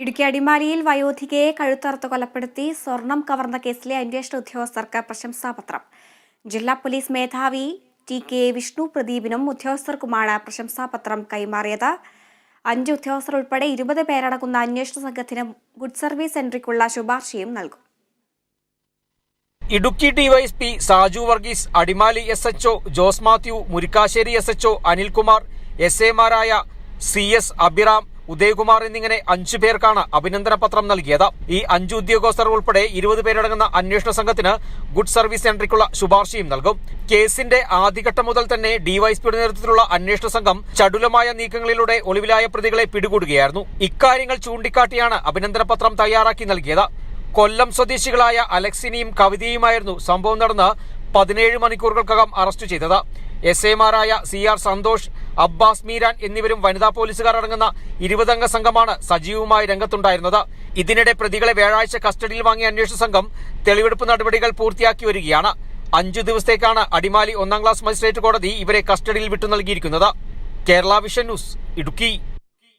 ഇടുക്കി അടിമാലിയിൽ വയോധികയെ കഴുത്തറുത്ത് കൊലപ്പെടുത്തി സ്വർണം കവർന്ന കേസിലെ അന്വേഷണ ഉദ്യോഗസ്ഥർക്ക് പ്രശംസാപത്രം. ജില്ലാ പോലീസ് മേധാവി ടി കെ വിഷ്ണു പ്രദീപിനും ഉദ്യോഗസ്ഥർക്കുമാണ് പ്രശംസാപത്രം കൈമാറിയത്. അഞ്ച് ഉദ്യോഗസ്ഥർ ഉൾപ്പെടെ ഇരുപത് പേരടങ്ങുന്ന അന്വേഷണ സംഘത്തിന് ഗുഡ് സർവീസ് എൻട്രിക്കുള്ള ശുപാർശയും നൽകും. Idukki DYSP Saju Varghese Adimali S HO Jose Mathew Murikkassery S HO Anilkumar S എമാരായ C S Abhiram Udayakumar എന്നിങ്ങനെ അഞ്ചു പേർക്കാണ് അഭിനന്ദന പത്രം നൽകിയത്. ഈ അഞ്ചു ഉദ്യോഗസ്ഥർ ഉൾപ്പെടെ ഇരുപത് പേരടങ്ങുന്ന അന്വേഷണ സംഘത്തിന് ഗുഡ് സർവീസ് എൻട്രിക്കുള്ള ശുപാർശയും നൽകും. കേസിന്റെ ആദ്യഘട്ടം മുതൽ തന്നെ ഡിവൈഎസ്പിയുടെ നേതൃത്വത്തിലുള്ള അന്വേഷണ സംഘം ചടുലമായ നീക്കങ്ങളിലൂടെ ഒളിവിലായ പ്രതികളെ പിടികൂടുകയായിരുന്നു. ഇക്കാര്യങ്ങൾ ചൂണ്ടിക്കാട്ടിയാണ് അഭിനന്ദന പത്രം തയ്യാറാക്കി നൽകിയത്. കൊല്ലം സ്വദേശികളായ അലക്സിനിയും കവിതയുമായിരുന്നു സംഭവം നടന്ന് പതിനേഴ് മണിക്കൂറുകൾക്കകം അറസ്റ്റ് ചെയ്തത്. എസ് എമാരായ സി ആർ സന്തോഷ് അബ്ബാസ് മീരാൻ എന്നിവരും വനിതാ പോലീസുകാർ അടങ്ങുന്ന ഇരുപതംഗ സംഘമാണ് സജീവമായി രംഗത്തുണ്ടായിരുന്നത്. ഇതിനിടെ പ്രതികളെ വ്യാഴാഴ്ച കസ്റ്റഡിയിൽ വാങ്ങിയ അന്വേഷണ സംഘം തെളിവെടുപ്പ് നടപടികൾ പൂർത്തിയാക്കി വരികയാണ്. അഞ്ചു ദിവസത്തേക്കാണ് അടിമാലി ഒന്നാം ക്ലാസ് മജിസ്ട്രേറ്റ് കോടതി ഇവരെ കസ്റ്റഡിയിൽ വിട്ടു നൽകിയിരിക്കുന്നത്. Kerala vision news Idukki.